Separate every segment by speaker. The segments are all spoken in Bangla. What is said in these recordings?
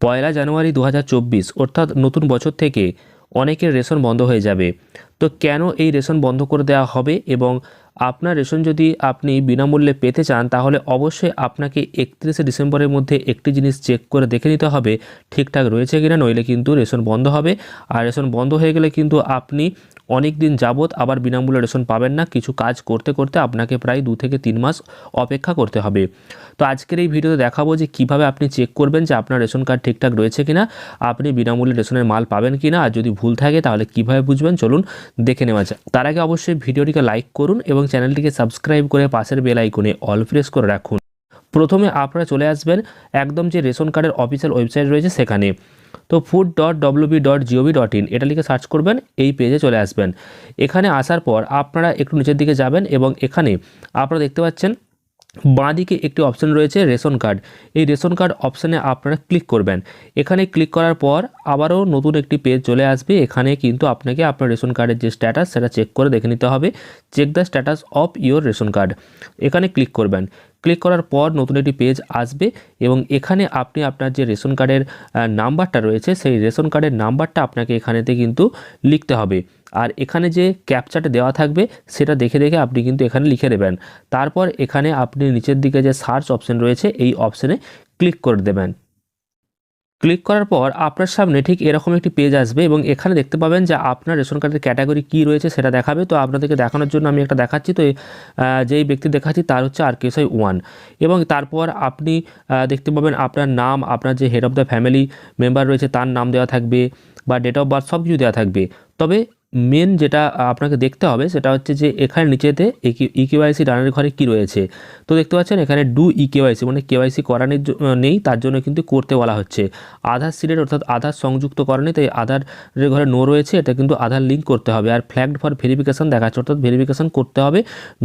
Speaker 1: পয়লা জানুয়ারি দু হাজার চব্বিশ, অর্থাৎ নতুন বছর থেকে অনেকের রেশন বন্ধ হয়ে যাবে। তো কেন এই রেশন বন্ধ করে দেওয়া হবে এবং আপনার রেশন যদি আপনি বিনামূল্যে পেতে চান, তাহলে অবশ্যই আপনাকে একত্রিশে ডিসেম্বরের মধ্যে একটি জিনিস চেক করে দেখে নিতে হবে, ঠিকঠাক রয়েছে কিনা, নইলে কিন্তু রেশন বন্ধ হবে। আর রেশন বন্ধ হয়ে গেলে কিন্তু আপনি অনেক দিন যাবৎ আবার বিনামূল্যে রেশন পাবেন না। কিছু কাজ করতে করতে আপনাকে প্রায় দু থেকে তিন মাস অপেক্ষা করতে হবে। তো আজকের এই ভিডিওতে দেখাবো যে কীভাবে আপনি চেক করবেন যে আপনার রেশন কার্ড ঠিকঠাক রয়েছে কিনা, আপনি বিনামূল্যে রেশনের মাল পাবেন কিনা। আর যদি ভুল থাকে তাহলে কীভাবে বুঝবেন? চলুন দেখে নেওয়া যাক। তার আগে অবশ্যই ভিডিওটিকে লাইক করুন এবং চ্যানেলটিকে সাবস্ক্রাইব করে পাশের বেল আইকনে অল প্রেস করে রাখুন। প্রথমে আপনারা চলে আসবেন একদম যে রেশন কার্ডের অফিসিয়াল ওয়েবসাইট রয়েছে সেখানে। তো food dot WB dot GOV dot in এটা লিখে সার্চ করবেন, এই পেজে চলে আসবেন। এখানে আসার পর আপনারা একটু নিচের দিকে যাবেন এবং এখানে আপনারা দেখতে পাচ্ছেন বাঁদিকে একটি অপশন রয়েছে রেশন কার্ড। এই রেশন কার্ড অপশানে আপনারা ক্লিক করবেন। এখানে ক্লিক করার পর আবারও নতুন একটি পেজ চলে আসবে। এখানে কিন্তু আপনাকে আপনার রেশন কার্ডের যে স্ট্যাটাস সেটা চেক করে দেখে নিতে হবে। Check the status of your ration card. এখানে ক্লিক করবেন। ক্লিক করার পর নতুন একটি পেজ আসবে এবং এখানে আপনি আপনার যে রেশন কার্ডের নাম্বারটা রয়েছে, সেই রেশন কার্ডের নাম্বারটা আপনাকে এখানেতে কিন্তু লিখতে হবে। আর এখানে যে ক্যাপচাটা দেওয়া থাকবে, সেটা দেখে দেখে আপনি কিন্তু এখানে লিখে দেবেন। তারপর এখানে আপনি নিচের দিকে যে সার্চ অপশন রয়েছে, এই অপশানে ক্লিক করে দেবেন। ক্লিক করার পর আপনার সামনে ঠিক এরকম একটি পেজ আসবে এবং এখানে দেখতে পাবেন যে আপনার রেশন কার্ডের ক্যাটাগরি কী রয়েছে সেটা দেখাবে। তো আপনাদেরকে দেখানোর জন্য আমি একটা দেখাচ্ছি। তো যেই ব্যক্তি দেখাচ্ছি তার হচ্ছে আর কেএসআই ওয়ান এবং তারপর আপনি দেখতে পাবেন আপনার নাম, আপনার যে head of the family member রয়েছে তার নাম দেওয়া থাকবে বা ডেট অফ বার্থ সব কিছু দেওয়া থাকবে। তবে মেন যেটা আপনাকে দেখতে হবে সেটা হচ্ছে যে এখানে নিচেতে ই কেওয়াইসি রানের ঘরে কি রয়েছে? তো দেখতে পাচ্ছেন এখানে ডু ই কেওয়াইসি মানে কেওয়াইসি করানোর নেই, তার জন্য কিন্তু করতে বলা হচ্ছে। আধার সিডের অর্থাৎ আধার সংযুক্ত করেনি তাই আধারের ঘরে নো রয়েছে, এটা কিন্তু আধার লিঙ্ক করতে হবে। আর ফ্ল্যাগড ফর ভেরিফিকেশান দেখাচ্ছে, অর্থাৎ ভেরিফিকেশান করতে হবে,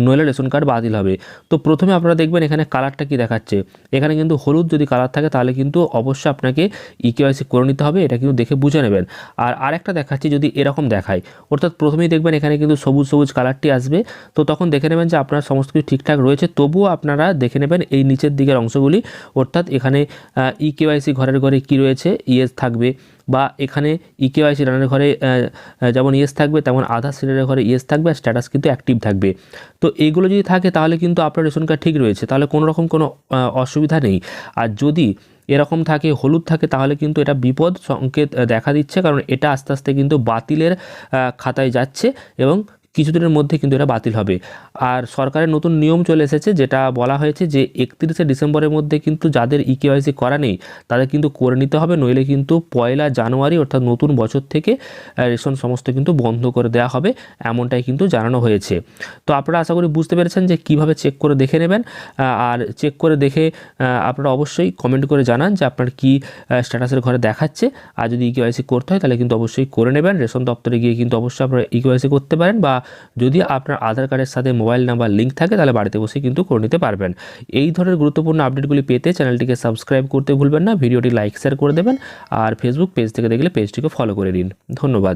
Speaker 1: নইলে রেশন কার্ড বাতিল হবে। তো প্রথমে আপনারা দেখবেন এখানে কালারটা কি দেখাচ্ছে? এখানে কিন্তু হলুদ যদি কালার থাকে, তাহলে কিন্তু অবশ্যই আপনাকে ই কেওয়াইসি করে নিতে হবে, এটা কিন্তু দেখে বুঝে নেবেন। আর আরেকটা দেখাচ্ছি যদি এরকম দেখায়। অর্থাৎ প্রথমেই দেখবেন এখানে কিন্তু সবুজ সবুজ কালারটি আসবে। তো তখন দেখে নেবেন যে আপনার সমস্ত কিছু ঠিকঠাক রয়েছে। তবুও আপনারা দেখে নেবেন এই নিচের দিকের অংশগুলি। অর্থাৎ এখানে ই কেওয়াইসি ঘরের ঘরে কি রয়েছে? ইএস থাকবে। বা এখানে ইকেওয়াইসি রানের ঘরে যেমন ইয়েস থাকবে, তেমন আধার সিলিন্ডারের ঘরে ইয়েস থাকবে আর স্ট্যাটাস কিন্তু অ্যাক্টিভ থাকবে। তো এইগুলো যদি থাকে তাহলে কিন্তু আপনার রেশন কার্ড ঠিক রয়েছে, তাহলে কোনো রকম কোনো অসুবিধা নেই। আর যদি এরকম থাকে, হলুদ থাকে, তাহলে কিন্তু এটা বিপদ সংকেত দেখা দিচ্ছে, কারণ এটা আস্তে আস্তে কিন্তু বাতিলের খাতায় যাচ্ছে এবং কিছুদিনের মধ্যে কিন্তু এটা বাতিল হবে। আর সরকারের নতুন নিয়ম চলে এসেছে, যেটা বলা হয়েছে যে একত্রিশে ডিসেম্বরের মধ্যে কিন্তু যাদের ইকেওয়াইসি করা নেই, তাদের কিন্তু করে নিতে হবে, নইলে কিন্তু পয়লা জানুয়ারি অর্থাৎ নতুন বছর থেকে রেশন সমস্ত কিন্তু বন্ধ করে দেওয়া হবে, এমনটাই কিন্তু জানানো হয়েছে। তো আপনারা আশা করি বুঝতে পেরেছেন যে কীভাবে চেক করে দেখে নেবেন আর চেক করে দেখে আপনারা অবশ্যই কমেন্ট করে জানান যে আপনার কি স্ট্যাটাসের ঘরে দেখাচ্ছে। আর যদি ইকেওয়াইসি করতে হয় তাহলে কিন্তু অবশ্যই করে নেবেন। রেশন দপ্তরে গিয়ে কিন্তু অবশ্যই আপনারা ইকেওয়াইসি করতে পারেন বা যদি আপনার আধার কার্ডের সাথে মোবাইল নাম্বার লিঙ্ক থাকে, তাহলে বাড়িতে বসে কিন্তু করে নিতে পারবেন। এই ধরনের গুরুত্বপূর্ণ আপডেটগুলি পেতে চ্যানেলটিকে সাবস্ক্রাইব করতে ভুলবেন না, ভিডিওটি লাইক, শেয়ার করে দেবেন, আর ফেসবুক পেজ থেকে দেখলে পেজটিকে ফলো করে দিন। ধন্যবাদ।